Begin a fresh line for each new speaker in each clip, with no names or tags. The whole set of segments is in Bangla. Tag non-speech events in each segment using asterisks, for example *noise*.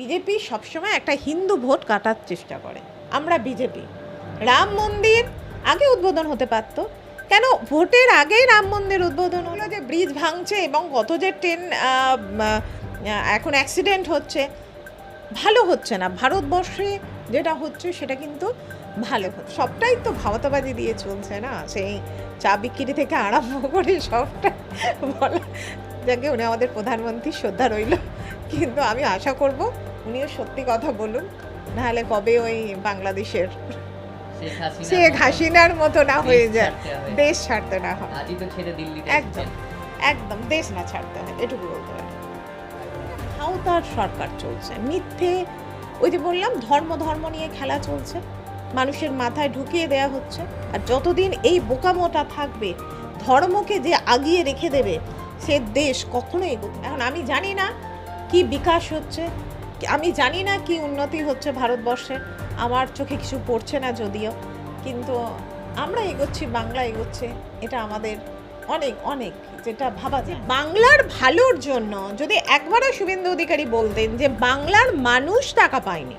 বিজেপি সবসময় একটা হিন্দু ভোট কাটার চেষ্টা করে। আমরা বিজেপি। রাম মন্দির আগে উদ্বোধন হতে পারত। কেন ভোটের আগেই রাম মন্দির উদ্বোধন হলো যে ব্রিজ ভাঙছে এবং কত যে ট্রেন এখন অ্যাক্সিডেন্ট হচ্ছে। ভালো হচ্ছে না। ভারতবর্ষে যেটা হচ্ছে সেটা কিন্তু ভালো হচ্ছে। সবটাই তো ভাবতাবাজি দিয়ে চলছে না? সেই চা বিক্রি থেকে আরম্ভ করে সবটা বলা যাকে উনি আমাদের প্রধানমন্ত্রী, শ্রদ্ধা রইল। কিন্তু আমি আশা করব উনিও সত্যি কথা বলুন নাহলে কবে ওই বাংলাদেশের
শেখ হাসিনা
হাসিনার মতো না হয়ে যায় দেশ ছাড়তে না হয় একদম। একদম দেশ না ছাড়তে হয় এটুকু বলতে পারি হাওতার সরকার চলছে মিথ্যে ওই যে বললাম ধর্ম ধর্ম নিয়ে খেলা চলছে মানুষের মাথায় ঢুকিয়ে দেয়া হচ্ছে আর যতদিন এই বোকামোটা থাকবে ধর্মকে যে আগিয়ে রেখে দেবে সে দেশ কখনো এগোবে। এখন আমি জানি না কি বিকাশ হচ্ছে আমি জানি না কি উন্নতি হচ্ছে ভারতবর্ষে। আমার চোখে কিছু পড়ছে না যদিও। কিন্তু আমরা এগোচ্ছি, বাংলা এগোচ্ছে, এটা আমাদের অনেক অনেক যেটা ভাবা যায়। বাংলার ভালোর জন্য, যদি একবারও শুভেন্দু অধিকারী বলতেন যে বাংলার মানুষ টাকা পায়নি,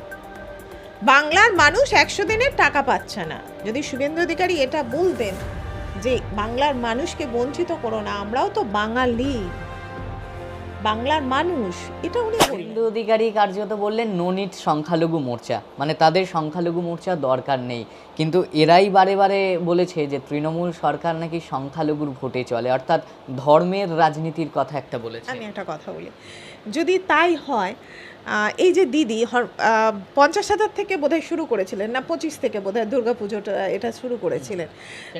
বাংলার মানুষ একশো দিনের টাকা পাচ্ছে না, যদি শুভেন্দু অধিকারী এটা বলতেন যে বাংলার মানুষকে বঞ্চিত করো না, আমরাও তো বাঙালি। বাংলার মানুষ এটা উনি
হিন্দু অধিকারী কার্যত বললেন ননিট সংখ্যালঘু মোর্চা। মানে তাদের সংখ্যালঘু মোর্চা দরকার নেই। কিন্তু এরাই বারে বারে বলেছে যে তৃণমূল সরকার নাকি সংখ্যালঘুর ভোটে চলে। অর্থাৎ ধর্মের রাজনীতির কথা একটা বলেছে।
আমি একটা কথা বলি। যদি তাই হয় এই যে দিদি পঞ্চাশ হাজার থেকে বোধহয় শুরু করেছিলেন না পঁচিশ থেকে বোধহয় দুর্গা পুজোটা এটা শুরু করেছিলেন।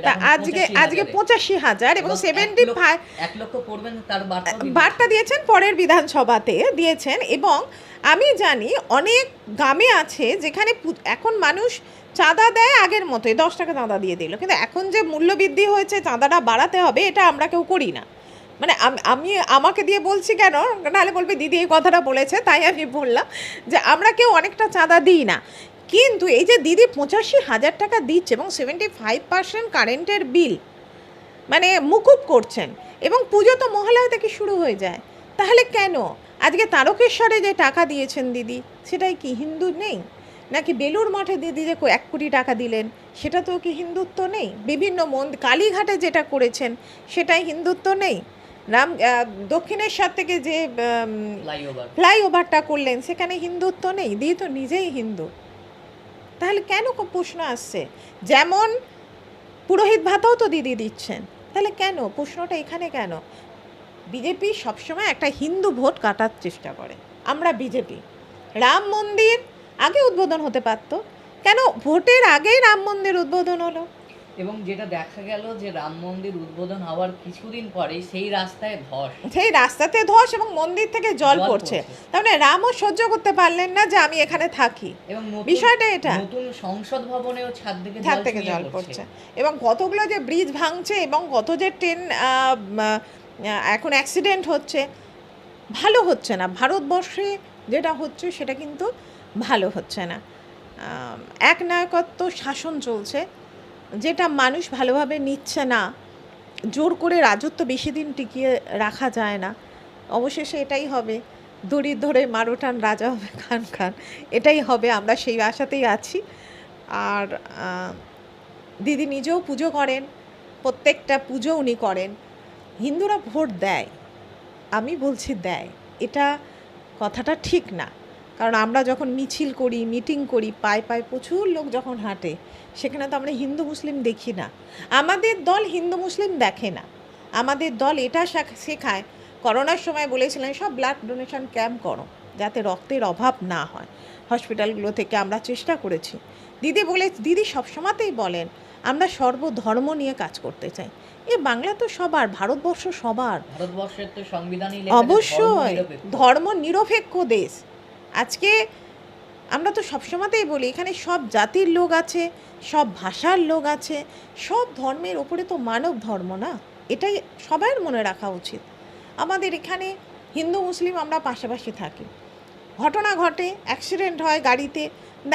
তা আজকে আজকে পঁচাশি হাজার এবং সেভেন্টি ফাইভ
বার্তা
দিয়েছেন পরের বিধানসভাতে দিয়েছেন এবং আমি জানি অনেক গ্রামে আছে যেখানে এখন মানুষ চাঁদা দেয় আগের মতোই দশ টাকা চাঁদা দিয়ে দিল। কিন্তু এখন যে মূল্যবৃদ্ধি হয়েছে চাঁদাটা বাড়াতে হবে এটা আমরা কেউ করি না। মানে আমি আমাকে দিয়ে বলছি কেন? নাহলে বলবে, দিদি এই কথাটা বলেছে, তাই আমি বললাম যে আমরা কেউ অনেকটা চাঁদা দিই না। কিন্তু এই যে দিদি পঁচাশি হাজার টাকা দিচ্ছে এবং সেভেন্টি ফাইভ পার্সেন্ট কারেন্টের বিল মানে মুকুব করছেন এবং পুজো তো মহালয়া থেকে শুরু হয়ে যায়, তাহলে কেন? আজকে তারকেশ্বরে যে টাকা দিয়েছেন দিদি, সেটাই কি হিন্দু নেই? নাকি বেলুর মঠে দিদি যে এক কোটি টাকা দিলেন, সেটা তো কি হিন্দুত্ব নেই? বিভিন্ন মন্দির কালীঘাটে যেটা করেছেন, সেটাই হিন্দুত্ব নেই? রাম দক্ষিণেশ্বর থেকে যে ফ্লাইওভারটা করলেন সেখানে হিন্দুত্ব নেই দিয়ে তো নিজেই হিন্দু। তাহলে কেন প্রশ্ন আসছে? যেমন পুরোহিত ভাতাও তো দিদি দিচ্ছেন তাহলে কেন? প্রশ্নটা এখানে কেন? বিজেপি সবসময় একটা হিন্দু ভোট কাটার চেষ্টা করে আমরা বিজেপি। রাম মন্দির আগে উদ্বোধন হতে পারতো কেন ভোটের আগেই রাম মন্দির উদ্বোধন হলো?
এবং যেটা দেখা গেল যে রাম মন্দির উদ্বোধন হওয়ার কিছুদিন পরে সেই রাস্তায় ধস।
সেই রাস্তাতে ধস এবং মন্দির থেকে জল পড়ছে। তার মানে রামও সহ্য করতে পারলেন না যে আমি এখানে থাকি।
এবং
বিষয়টা এটা।
নতুন সংসদ ভবনেও ছাদ থেকে
ছাদ থেকে জল পড়ছে। এবং কতগুলো যে ব্রিজ ভাঙছে এবং কত যে ট্রেন এখন অ্যাক্সিডেন্ট হচ্ছে ভালো হচ্ছে না। ভারতবর্ষে যেটা হচ্ছে সেটা কিন্তু ভালো হচ্ছে না। আম, একনায়কত্ব শাসন চলছে। যেটা মানুষ ভালোভাবে নিচ্ছে না, জোর করে রাজত্ব বেশি দিন টিকিয়ে রাখা যায় না। অবশেষে এটাই হবে দড়ি ধরে মারোটান রাজা হবে খান খান। এটাই হবে, আমরা সেই আশাতেই আছি। আর দিদি নিজেও পুজো করেন, প্রত্যেকটা পুজো উনি করেন। হিন্দুরা ভোট দেয়, আমি বলছি দেয়। এটা কথাটা ঠিক না। কারণ আমরা যখন মিছিল করি মিটিং করি পায়ে পায়ে প্রচুর লোক যখন হাঁটে সেখানে তো আমরা হিন্দু মুসলিম দেখি না। আমাদের দল হিন্দু মুসলিম দেখে না। আমাদের দল এটা শেখ- শেখায়। করোনার সময় বলেছিলেন সব ব্লাড ডোনেশন ক্যাম্প করো যাতে রক্তের অভাব না হয়। হসপিটালগুলো থেকে আমরা চেষ্টা করেছি। দিদি বলে দিদি সবসময়তেই বলেন আমরা সর্বধর্ম নিয়ে কাজ করতে চাই। এ বাংলা তো সবার ভারতবর্ষ সবার।
ভারতবর্ষের তো সংবিধানই
অবশ্যই ধর্ম নিরপেক্ষ দেশ। আজকে আমরা তো সবসময়তেই বলি, এখানে সব জাতির লোক আছে, সব ভাষার লোক আছে, সব ধর্মের ওপরে তো মানব ধর্ম না? এটাই সবার মনে রাখা উচিত। আমাদের এখানে হিন্দু, মুসলিম আমরা পাশাপাশি থাকি। ঘটনা ঘটে অ্যাক্সিডেন্ট হয় গাড়িতে,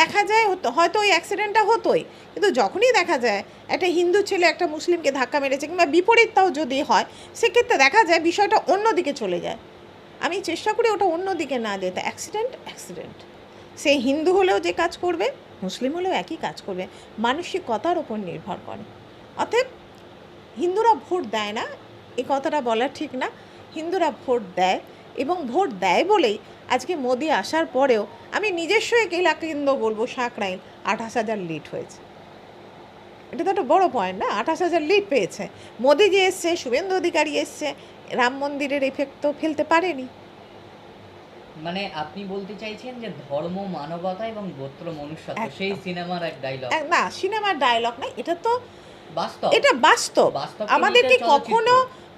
দেখা যায় হয়তো ওই অ্যাক্সিডেন্টটা হতোই, কিন্তু যখনই দেখা যায় একটা হিন্দু ছেলে একটা মুসলিমকে ধাক্কা মেরেছে কিংবা বিপরীতটাও যদি হয়, সেক্ষেত্রে দেখা যায় বিষয়টা অন্যদিকে চলে যায়। আমি চেষ্টা করি ওটা অন্য দিকে না যেতে অ্যাক্সিডেন্ট অ্যাক্সিডেন্ট সে হিন্দু হলেও যে কাজ করবে, মুসলিম হলেও একই কাজ করবে, মানসিকতার ওপর নির্ভর করে। অতএব, হিন্দুরা ভোট দেয় না এই কথাটা বলা ঠিক না। হিন্দুরা ভোট দেয় এবং ভোট দেয় বলেই আজকে মোদি আসার পরেও আমি নিজস্ব এক এলাকেন্দ্র বলব সাঁকরাইল আঠাশ হাজার লিড হয়েছে। এটা তো একটা বড় পয়েন্ট না? আঠাশ হাজার লিড পেয়েছে। মোদি যে এসছে শুভেন্দু অধিকারী এসছে। রাম মন্দিরের এফেক্ট তো ফেলতে পারেনি।
মানে আপনি বলতে চাইছেন যে ধর্ম মানবতা এবং গোত্র মনুষ্যত্ব সেই সিনেমার এক ডায়লগ
না সিনেমার ডায়লগ না এটা তো
বাস্তব।
এটা বাস্তব। আমাদেরকে। কখনো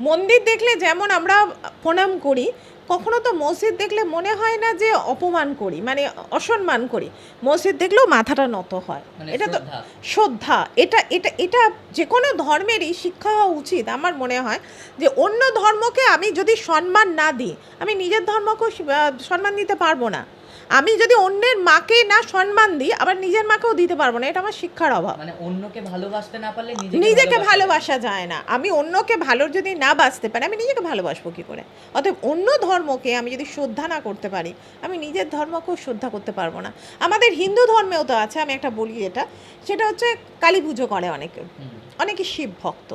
মন্দির দেখলে যেমন আমরা প্রণাম করি কখনো তো মসজিদ দেখলে মনে হয় না যে অপমান করি মানে অসম্মান করি। মসজিদ দেখলেও মাথাটা নত হয়।
মানে
এটা তো
শ্রদ্ধা।
এটা এটা এটা যে কোনো ধর্মেরই শিক্ষা হওয়া উচিত আমার মনে হয় যে অন্য ধর্মকে আমি যদি সম্মান না দিই আমি নিজের ধর্মকেও সম্মান দিতে পারব না। আমি যদি অন্যের মাকে না সম্মান দিই আবার নিজের মাকেও দিতে পারব না এটা আমার শিক্ষার অভাব।
মানে অন্যকে ভালোবাসতে না পারলে
নিজেকে ভালোবাসা যায় না। আমি অন্যকে ভালো যদি না বাঁচতে পারি আমি নিজেকে ভালোবাসবো কী করে? অতএব অন্য ধর্মকে আমি যদি শ্রদ্ধা না করতে পারি আমি নিজের ধর্মকেও শ্রদ্ধা করতে পারব না। আমাদের হিন্দু ধর্মেও তো আছে আমি একটা বলি এটা। সেটা হচ্ছে কালী পুজো করে অনেকে। অনেকে শিব ভক্ত।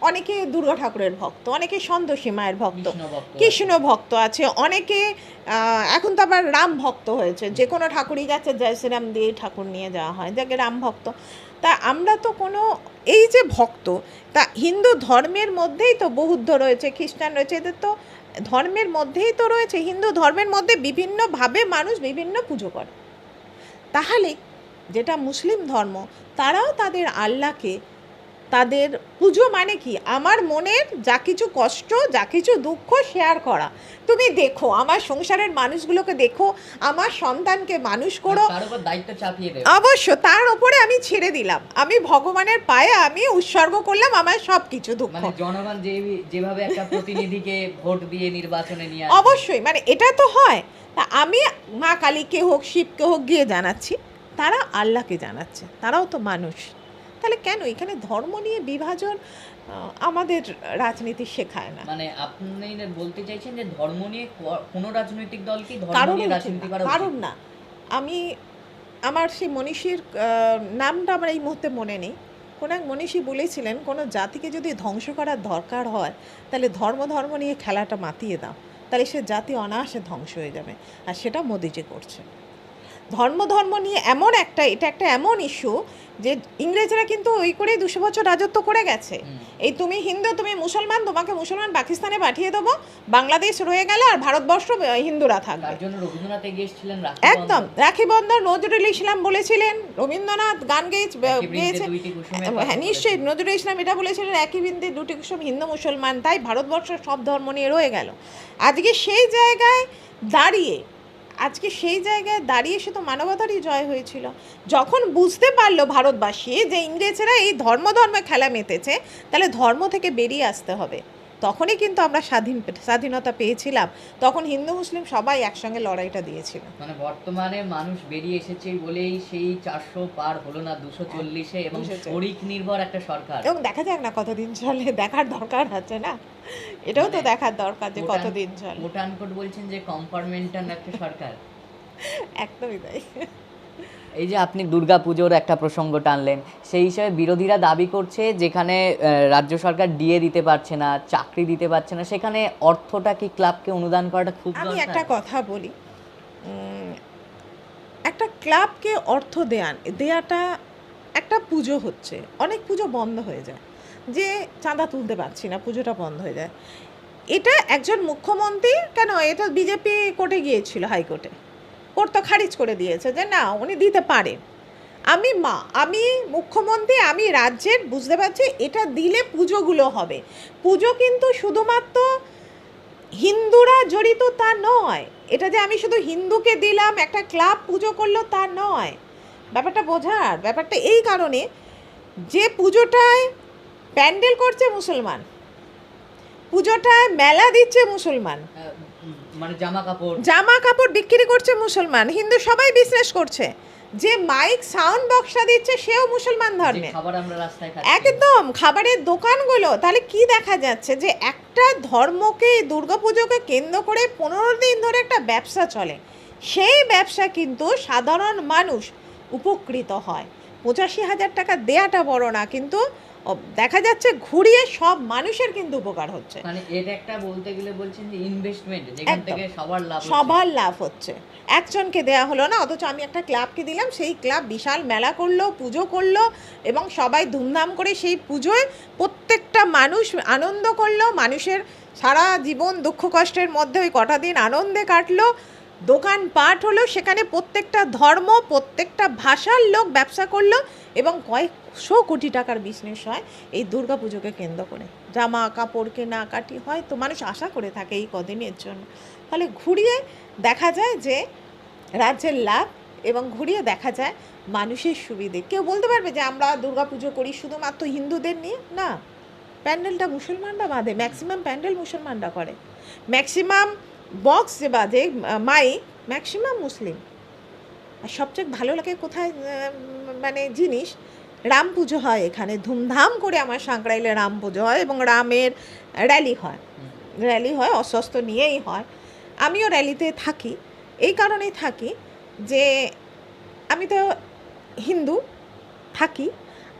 অনেকে দুর্গা ঠাকুরের ভক্ত অনেকে সন্তোষী মায়ের ভক্ত
কৃষ্ণ ভক্ত আছে।
কৃষ্ণ ভক্ত আছে অনেকে এখন তো আবার রাম ভক্ত হয়েছে যে কোনো ঠাকুরই গেছে জয় শ্রীরাম দিয়ে ঠাকুর নিয়ে যাওয়া হয় যাকে রাম ভক্ত তা আমরা তো কোনো এই যে ভক্ত তা হিন্দু ধর্মের মধ্যেই তো বৌদ্ধ রয়েছে খ্রিস্টান রয়েছে এদের তো ধর্মের মধ্যেই তো রয়েছে হিন্দু ধর্মের মধ্যে বিভিন্নভাবে মানুষ বিভিন্ন পুজো করে তাহলে যেটা মুসলিম ধর্ম তারাও তাদের আল্লাহকে তাদের পুজো মানে কি? আমার মনের যা কিছু কষ্ট যা কিছু দুঃখ শেয়ার করা। তুমি দেখো আমার সংসারের মানুষগুলোকে দেখো আমার সন্তানকে মানুষ করো।
উপর
অবশ্য তার ওপরে আমি ছেড়ে দিলাম। আমি ভগবানের পায়ে আমি উৎসর্গ করলাম আমার সব কিছু দুঃখ।
মানে জনগণ যেভাবে একটা প্রতিনিধিকে ভোট দিয়ে নির্বাচনে নিয়ে
অবশ্যই মানে এটা তো হয়। তা আমি মা কালীকে হোক শিবকে হোক গিয়ে জানাচ্ছি। তারা আল্লাহকে জানাচ্ছে। তারাও তো মানুষ। তাহলে কেন? এখানে ধর্ম নিয়ে বিভাজন আমাদের রাজনীতি শেখায় না।
মানে আপনি বলতে চাইছেন যে ধর্ম নিয়ে কোনো রাজনৈতিক দল কি ধর্ম
কারণ
নিয়ে রাজনীতি করা
কারণ না। আমি আমার সেই মনীষীর নামটা আমার এই মুহূর্তে মনে নেই। কোনো এক মনীষী বলেছিলেন কোনো জাতিকে যদি ধ্বংস করার দরকার হয় তাহলে ধর্ম ধর্ম নিয়ে খেলাটা মাতিয়ে দাও। তাহলে সে জাতি অনায়াসে ধ্বংস হয়ে যাবে। আর সেটা মোদিজি করছে ধর্ম ধর্ম নিয়ে এমন একটা এটা একটা এমন ইস্যু যে ইংরেজরা কিন্তু ওই করেই দুশো বছর রাজত্ব করে গেছে। এই তুমি হিন্দু তুমি মুসলমান তোমাকে মুসলমান পাকিস্তানে পাঠিয়ে দেবো বাংলাদেশ রয়ে গেল আর ভারতবর্ষ হিন্দুরা থাকবে। একদম। রাখি বন্ধন নজরুল ইসলাম বলেছিলেন রবীন্দ্রনাথ গান গেয়েছে। হ্যাঁ নিশ্চয়ই নজরুল ইসলাম এটা বলেছিলেন একই বিন্দু দুটি কুসুম হিন্দু মুসলমান তাই ভারতবর্ষ সব ধর্ম নিয়ে রয়ে গেল। আজকে সেই জায়গায় দাঁড়িয়ে আজকে সেই জায়গায় দাঁড়িয়ে সে তো মানবতারই জয় হয়েছিল। যখন বুঝতে পারল ভারতবাসী যে ইংরেজরা এই ধর্ম ধর্মে খেলা মেতেছে, তাহলে ধর্ম থেকে বেরিয়ে আসতে হবে। তখনই কিন্তু আমরা স্বাধীন স্বাধীনতা পেয়েছিলাম। তখন হিন্দু মুসলিম সবাই একসঙ্গে লড়াইটা দিয়েছিল।
মানে বর্তমানে মানুষ বেরিয়ে এসেছে বলেই সেই চারশো পার হলো না দুশো চল্লিশে এবং
240
শরিক নির্ভর একটা সরকার।
এবং দেখা যাক না কতদিন চলে দেখার দরকার আছে না? এটাও তো
মানে
দেখার দরকার যে কতদিন চলে।
ভোটানকোট বলছেন যে কম্পার্টমেন্টাল একটা সরকার। *laughs*
একদমই তাই।
এই যে আপনি দুর্গাপুজোর একটা প্রসঙ্গ টানলেন সেই হিসাবে বিরোধীরা দাবি করছে যেখানে রাজ্য সরকার ডিএ দিতে পারছে না চাকরি দিতে পারছে না সেখানে অর্থটা কি ক্লাবকে অনুদান করাটা খুব
আমি একটা কথা বলি। একটা ক্লাবকে অর্থ দেয়ান দেয়াটা একটা পুজো হচ্ছে অনেক পুজো বন্ধ হয়ে যায়। যে চাঁদা তুলতে পারছি না পুজোটা বন্ধ হয়ে যায়। এটা একজন মুখ্যমন্ত্রী কেন? এটা বিজেপি কোর্টে গিয়েছিল হাইকোর্টে। কোর্ট তো খারিজ করে দিয়েছে যে না উনি দিতে পারেন। আমি মা আমি মুখ্যমন্ত্রী আমি রাজ্যের বুঝতে পারছি? এটা দিলে পুজোগুলো হবে। পুজো কিন্তু শুধুমাত্র হিন্দুরা জড়িত তা নয়। এটা যে আমি শুধু হিন্দুকে দিলাম একটা ক্লাব পুজো করল তা নয়। ব্যাপারটা বোঝার ব্যাপারটা এই কারণে যে পুজোটায় প্যান্ডেল করছে মুসলমান পুজোটায় মেলা দিচ্ছে মুসলমান
উম, মানে জামা কাপড়
জামা কাপড় বিক্রি করছে মুসলমান হিন্দু সবাই বিজনেস করছে। যে মাইক সাউন্ড বক্সটা দিচ্ছে সেও মুসলমান ধর্মে। একদম খাবারের দোকানগুলো তাহলে কি দেখা যাচ্ছে যে একটা ধর্মকে দুর্গাপুজোকে কেন্দ্র করে পনেরো দিন ধরে একটা ব্যবসা চলে। সেই ব্যবসা কিন্তু সাধারণ মানুষ উপকৃত হয়। পঁচাশি হাজার টাকা দেয়াটা বড় না কিন্তু দেখা যাচ্ছে ঘুরিয়ে সব মানুষের কিন্তু উপকার হচ্ছে।
মানে এটা একটা বলতে গেলে বলছেন যে ইনভেস্টমেন্ট যেখান থেকে সবার লাভ।
সবার লাভ হচ্ছে। একজনকে দেয়া হলো না অথচ আমি একটা ক্লাবকে দিলাম সেই ক্লাব বিশাল মেলা করল পুজো করল এবং সবাই ধুমধাম করে সেই পুজোয় প্রত্যেকটা মানুষ আনন্দ করল মানুষের সারা জীবন দুঃখ কষ্টের মধ্যে ওই কটা দিন আনন্দে কাটলো দোকান পাট হলো সেখানে প্রত্যেকটা ধর্ম প্রত্যেকটা ভাষার লোক ব্যবসা করল এবং কয়েকশো কোটি টাকার বিজনেস হয় এই পুজোকে কেন্দ্র করে। জামা কাপড় কেনা কাটি হয় তো মানুষ আশা করে থাকে এই কদিনের জন্য। ফলে ঘুরিয়ে দেখা যায় যে রাজ্যের লাভ এবং ঘুরিয়ে দেখা যায় মানুষের সুবিধে। কেউ বলতে পারবে যে আমরা পুজো করি শুধুমাত্র হিন্দুদের নিয়ে? না। প্যান্ডেলটা মুসলমানরা বাঁধে ম্যাক্সিমাম প্যান্ডেল মুসলমানরা করে। ম্যাক্সিমাম বক্স যে বাজে মাই ম্যাক্সিমাম মুসলিম। আর সবচেয়ে ভালো লাগে কোথায় মানে জিনিস রাম পুজো হয় এখানে ধুমধাম করে আমার সাঁকড়াইলে রাম পুজো হয় এবং রামের র্যালি হয়। র্যালি হয় অস্বস্ত নিয়েই হয়। আমিও র্যালিতে থাকি। এই কারণেই থাকি যে আমি তো হিন্দু থাকি।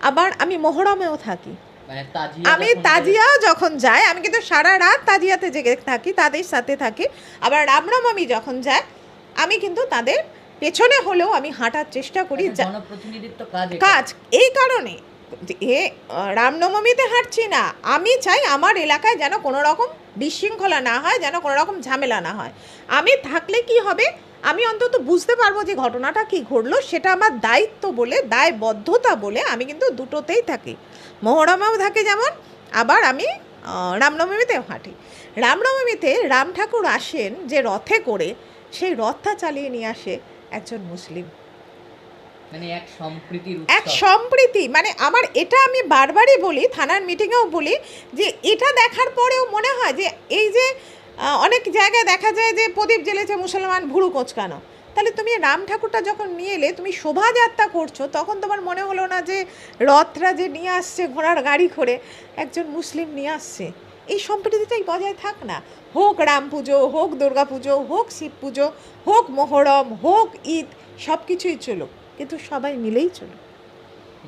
আবার আমি মোহরমেও থাকি।
মানে তাজিয়া
আমি
যখন
তাজিয়াও যখন যাই আমি কিন্তু সারা রাত তাজিয়াতে জেগে থাকি তাদের সাথে থাকি। আবার রামনবমী যখন যাই আমি কিন্তু তাদের পেছনে হলেও আমি হাঁটার চেষ্টা করি যা-
কাজ
এই কারণে এ রামনবমীতে হাঁটছি না। আমি চাই আমার এলাকায় যেন কোনো রকম বিশৃঙ্খলা না হয় যেন কোনো রকম ঝামেলা না হয়। আমি থাকলে কি হবে? আমি অন্তত বুঝতে পারব যে ঘটনাটা কি ঘটলো সেটা আমার দায়িত্ব বলে দায়বদ্ধতা বলে আমি কিন্তু দুটোতেই থাকি। মহরমেও থাকি যেমন আবার আমি রামনবমীতেও হাঁটি। রামনবমীতে রাম ঠাকুর আসেন যে রথে করে সেই রথটা চালিয়ে নিয়ে আসে। একজন মুসলিম।
মানে এক সম্প্রীতির
এক সম্প্রীতি। মানে আমার এটা আমি বারবারই বলি থানার মিটিংয়েও বলি যে এটা দেখার পরেও মনে হয় যে এই যে অনেক জায়গায় দেখা যায় যে প্রদীপ জ্বেলেছে মুসলমান ভুরু কোচকানো। তাহলে তুমি রাম ঠাকুরটা যখন নিয়ে এলে তুমি শোভাযাত্রা করছ তখন তোমার মনে হলো না যে রথরা যে নিয়ে আসছে ঘোড়ার গাড়ি করে একজন মুসলিম নিয়ে আসছে? এই সম্প্রীতিটাই বজায় থাক না। হোক রাম পুজো, হোক দুর্গা পুজো, হোক শিব পুজো, হোক মোহরম, হোক ঈদ সব কিছুই চলুক। কিন্তু সবাই মিলেই চলুক।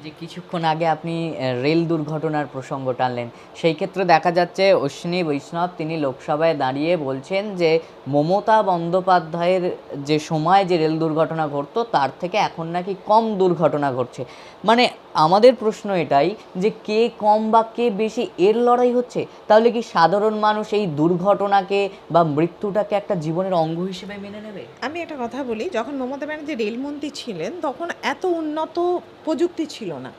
যে কিছুক্ষণ আগে আপনি রেল দুর্ঘটনার প্রসঙ্গ টানলেন, সেই ক্ষেত্রে দেখা যাচ্ছে অশ্বিনী, বৈষ্ণব তিনি লোকসভায় দাঁড়িয়ে বলছেন যে, মমতা বন্দ্যোপাধ্যায়ের যে সময় যে রেল দুর্ঘটনা ঘটতো, তার থেকে এখন নাকি কম দুর্ঘটনা ঘটছে। মানে আমাদের প্রশ্ন এটাই যে কে কম বা কে বেশি, এর লড়াই হচ্ছে? তাহলে কি সাধারণ মানুষ এই দুর্ঘটনাকে বা মৃত্যুটাকে একটা জীবনের অঙ্গ হিসেবে মেনে নেবে?
আমি একটা কথা বলি, যখন মমতা ব্যানার্জি রেলমন্ত্রী ছিলেন, তখন এত উন্নত প্রযুক্তি ছিল না।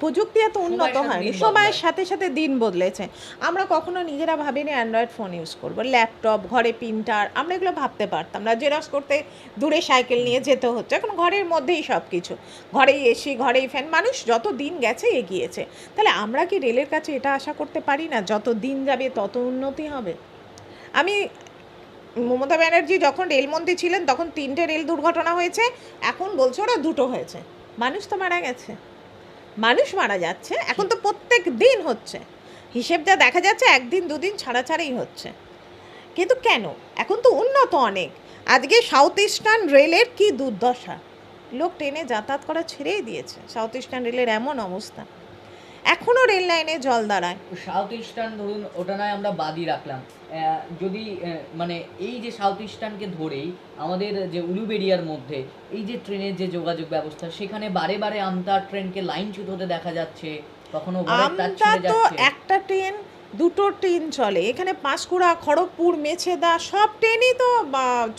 প্রযুক্তি এত উন্নত হয়নি সময়ের সাথে সাথে দিন বদলেছে। আমরা কখনো নিজেরা ভাবিনি অ্যান্ড্রয়েড ফোন ইউজ করব। ল্যাপটপ ঘরে প্রিন্টার আমরা এগুলো ভাবতে পারতাম না। জেরক্স করতে দূরে সাইকেল নিয়ে যেতে হচ্ছে এখন ঘরের মধ্যেই সব কিছু ঘরেই এসি ঘরেই ফ্যান মানুষ যত দিন গেছে এগিয়েছে। তাহলে আমরা কি রেলের কাছে এটা আশা করতে পারি না? যত দিন যাবে তত উন্নতি হবে। আমি মমতা ব্যানার্জি যখন রেলমন্ত্রী ছিলেন তখন তিনটে রেল দুর্ঘটনা হয়েছে। এখন বলছে ওরা দুটো হয়েছে। মানুষ তো মারা গেছে। মানুষ মারা যাচ্ছে, এখন তো প্রত্যেক দিন হচ্ছে। হিসেব যা দেখা যাচ্ছে, একদিন, দুদিন ছাড়া ছাড়াই হচ্ছে। কিন্তু কেন? এখন তো উন্নত অনেক। আজকে সাউথ ইস্টার্ন রেলের কি দুর্দশা? লোক ট্রেনে যাতায়াত করা ছেড়েই দিয়েছে। সাউথ ইস্টার্ন রেলের এমন অবস্থা। এখনও রেল লাইনে জল দাঁড়ায়।
সাউথ ইস্টার্ন ধরুন ওটা নয় আমরা বাদই রাখলাম। যদি মানে এই যে সাউথ ইস্টার্নকে ধরেই আমাদের যে উলুবেরিয়ার মধ্যে এই যে ট্রেনের যে যোগাযোগ ব্যবস্থা সেখানে বারে বারে আমতা ট্রেনকে লাইনচ্যুত হতে দেখা যাচ্ছে কখনো ছিঁড়ে
তো
যাচ্ছে।
একটা ট্রেন দুটো ট্রেন চলে। এখানে পাঁশকুড়া, খড়গপুর, মেছেদা সব ট্রেনই তো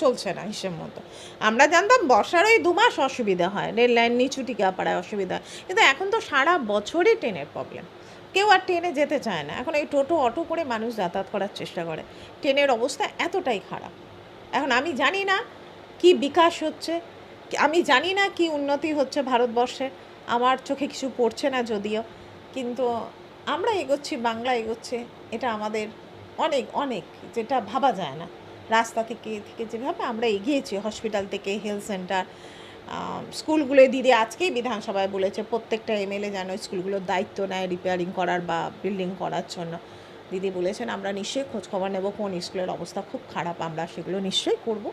চলছে না হিসেব মতো। আমরা জানতাম বর্ষার ওই দু মাস অসুবিধা হয়, রেল লাইন নিচু টিকাপাড়ায় অসুবিধা হয়। কিন্তু এখন তো সারা বছরই ট্রেনের প্রবলেম কেউ আর ট্রেনে যেতে চায় না। এখন এই টোটো, অটো করে মানুষ যাতায়াত করার চেষ্টা করে। ট্রেনের অবস্থা এতটাই খারাপ। এখন আমি জানি না কি বিকাশ হচ্ছে, আমি জানি না কি উন্নতি হচ্ছে ভারতবর্ষে। আমার চোখে কিছু পড়ছে না যদিও। কিন্তু আমরা এগোচ্ছি, বাংলা এগোচ্ছে, এটা আমাদের অনেক অনেক যেটা ভাবা যায় না। রাস্তা থেকে থেকে যেভাবে আমরা এগিয়েছি হসপিটাল থেকে হেলথ সেন্টার স্কুলগুলোয় দিদি আজকেই বিধানসভায় বলেছে, প্রত্যেকটা এমএলএ যেন স্কুলগুলোর দায়িত্ব নেয় রিপেয়ারিং করার বা বিল্ডিং করার জন্য। দিদি বলেছেন, আমরা নিশ্চয়ই খোঁজখবর নেব, কোন স্কুলের অবস্থা খুব খারাপ, আমরা সেগুলো নিশ্চয়ই করব।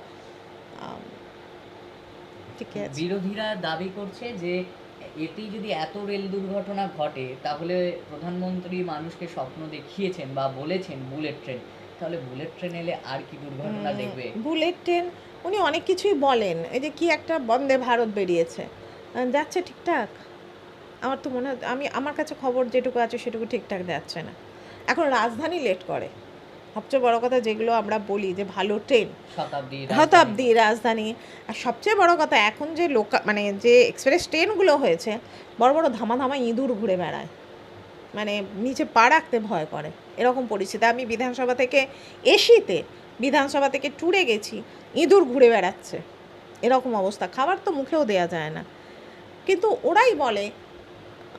ঠিক আছে।
বিরোধীরা দাবি করছে যে এতেই যদি এত রেল দুর্ঘটনা ঘটে তাহলে প্রধানমন্ত্রী মানুষকে স্বপ্ন দেখিয়েছেন বা বলেছেন বুলেট ট্রেন। তাহলে বুলেট ট্রেন এলে আর কি দুর্ঘটনা দেখবে?
বুলেট ট্রেন উনি অনেক কিছুই বলেন। এই যে কি একটা বন্দে ভারত বেরিয়েছে। যাচ্ছে ঠিকঠাক? আমার তো মনে হয় আমি আমার কাছে খবর যেটুকু আছে সেটুকু ঠিকঠাক যাচ্ছে না। এখন রাজধানী লেট করে। সবচেয়ে বড় কথা যেগুলো আমরা বলি যে ভালো ট্রেন
শতাব্দী
শতাব্দী রাজধানী। আর সবচেয়ে বড় কথা এখন যে লোকা মানে যে এক্সপ্রেস ট্রেনগুলো হয়েছে বড় বড় ধামা ধামা ইঁদুর ঘুরে বেড়ায়। মানে নিচে পা রাখতে ভয় করে এরকম পরিস্থিতি। আমি বিধানসভা থেকে এসিতে বিধানসভা থেকে ট্যুরে গেছি ইঁদুর ঘুরে বেড়াচ্ছে। এরকম অবস্থা খাবার তো মুখেও দেয়া যায় না। কিন্তু ওরাই বলে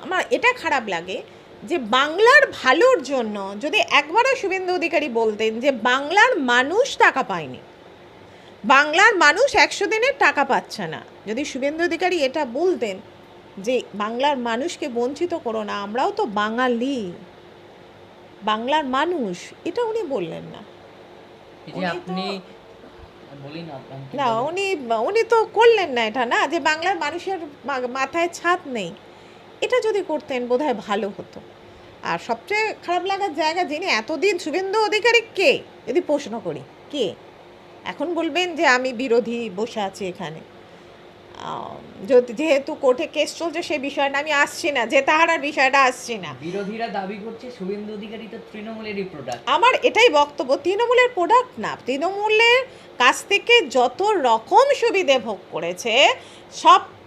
আমার এটা খারাপ লাগে যে বাংলার ভালোর জন্য যদি একবারও শুভেন্দু অধিকারী বলতেন যে বাংলার মানুষ টাকা পায়নি বাংলার মানুষ একশো দিনের টাকা পাচ্ছে না যদি শুভেন্দু অধিকারী এটা বলতেন যে বাংলার মানুষকে বঞ্চিত করো না আমরাও তো বাঙালি বাংলার মানুষ এটা উনি বললেন না।
আপনি না
না উনি উনি তো করলেন না এটা না যে বাংলার মানুষের মাথায় ছাদ নেই। এটা যদি করতেন বোধহয় ভালো হতো। আর সবচেয়ে খারাপ লাগার জায়গা যিনি এতদিন শুভেন্দু অধিকারী কে? যদি প্রশ্ন করি কে? এখন বলবেন যে আমি বিরোধী বসে আছি এখানে। যেহেতু কোর্টে কেস চলছে সেই বিষয়টা আমি আসছি না যে তাহারার বিষয়টা আসছি না।
বিরোধীরা দাবি করছে শুভেন্দু অধিকারী তো তৃণমূলেরই প্রোডাক্ট
আমার এটাই বক্তব্য তৃণমূলের প্রোডাক্ট না তৃণমূলের কাছ থেকে যত রকম সুবিধে ভোগ করেছে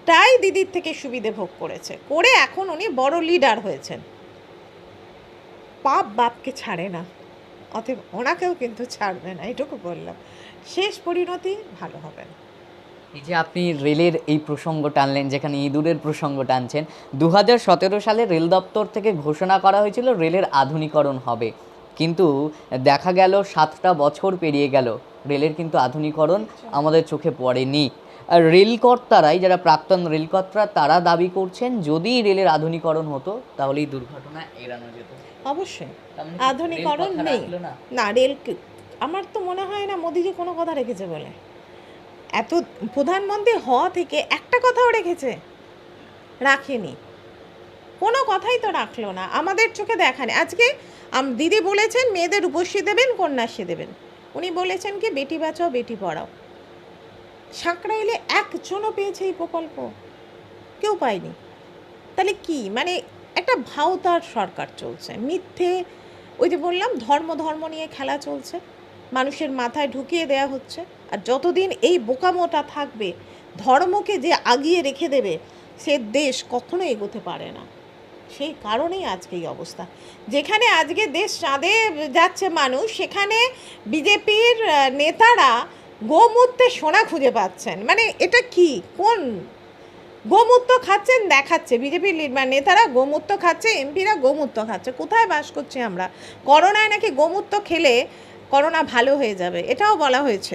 সবটাই দিদির থেকে সুবিধে ভোগ করেছে। করে এখন উনি বড় লিডার হয়েছেন। পাপ বাপকে ছাড়ে না। অতএব ওনাকেও কিন্তু ছাড়বে না এটুকু বললাম। শেষ পরিণতি ভালো হবে না।
এই যে আপনি রেলের এই প্রসঙ্গ টানলেন যেখানে ইঁদুরের প্রসঙ্গ টানছেন দু হাজার সতেরো সালে রেল দপ্তর থেকে ঘোষণা করা হয়েছিল রেলের আধুনিকরণ হবে। কিন্তু দেখা গেল সাতটা বছর পেরিয়ে গেল রেলের কিন্তু আধুনিকরণ আমাদের চোখে পড়েনি। রেলকর্তারাই যারা প্রাক্তন রেলকর্তারা তারা দাবি করছেন যদি রেলের আধুনিকরণ হতো তাহলে এই দুর্ঘটনা এড়ানো যেত।
অবশ্যই।
মানে
আধুনিকরণ নেই।
না?
রেল আমার তো মনে হয় না মোদিজি কোনো কথা রেখেছে বলে। এত প্রধানমন্ত্রী হওয়া থেকে একটা কথাও রেখেছে। রাখেনি। কোনো কথাই তো রাখল না। আমাদের চোখে দেখানি আজকে দিদি বলেছেন মেয়েদের উপস্যি দেবেন কন্যাশ্রী দেবেন। উনি বলেছেন কি বেটি বাঁচাও বেটি পড়াও। সাঁকড়াইলে একজনও পেয়েছে এই প্রকল্প। কেউ পায়নি। তাহলে কি? মানে একটা ভাওতার সরকার চলছে। মিথ্যে ওই যে বললাম, ধর্ম ধর্ম নিয়ে খেলা চলছে। মানুষের মাথায় ঢুকিয়ে দেয়া হচ্ছে। আর যতদিন এই বোকামোটা থাকবে, ধর্মকে যে আগিয়ে রেখে দেবে, সে দেশ কখনো এগোতে পারে না। সেই কারণেই আজকে এই অবস্থা। যেখানে আজকে দেশ চাঁদে যাচ্ছে মানুষ, সেখানে বিজেপির নেতারা গোমূত্রে সোনা খুঁজে পাচ্ছেন। মানে এটা কি? কোন? গোমূত্র খাচ্ছেন দেখাচ্ছে। বিজেপির মানে নেতারা গোমূত্র খাচ্ছে এমপিরা গোমূত্র খাচ্ছে। কোথায় বাস করছি আমরা? করোনায় নাকি গোমূত্র খেলে করোনা ভালো হয়ে যাবে এটাও বলা হয়েছে।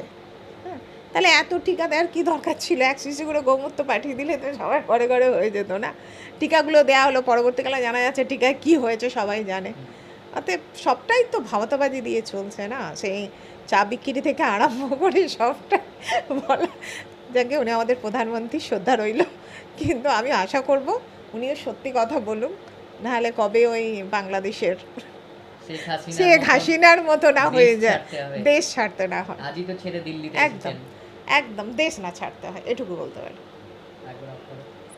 হ্যাঁ, তাহলে এত টিকা দেওয়ার কী দরকার ছিল? এক শিশু করে গোমূত্র পাঠিয়ে দিলে তো সবার ঘরে ঘরে হয়ে যেত না। টিকাগুলো দেওয়া হলো পরবর্তীকালে জানা যাচ্ছে টিকায় কী হয়েছে সবাই জানে। অতএব সবটাই তো ভাবতাবাজি দিয়ে চলছে না? সেই চা বিক্রি থেকে আরম্ভ করে সবটাই বলা যাকে উনি আমাদের প্রধানমন্ত্রী শ্রদ্ধা রইল। কিন্তু আমি আশা করব উনিও সত্যি কথা বলুন নাহলে কবে ওই বাংলাদেশের
শেখ হাসিনার মতো
না হয়ে যায়। দেশ ছাড়তে না হয়। একদম। একদম। দেশ না ছাড়তে হয়। এটুকু বলতে পারি।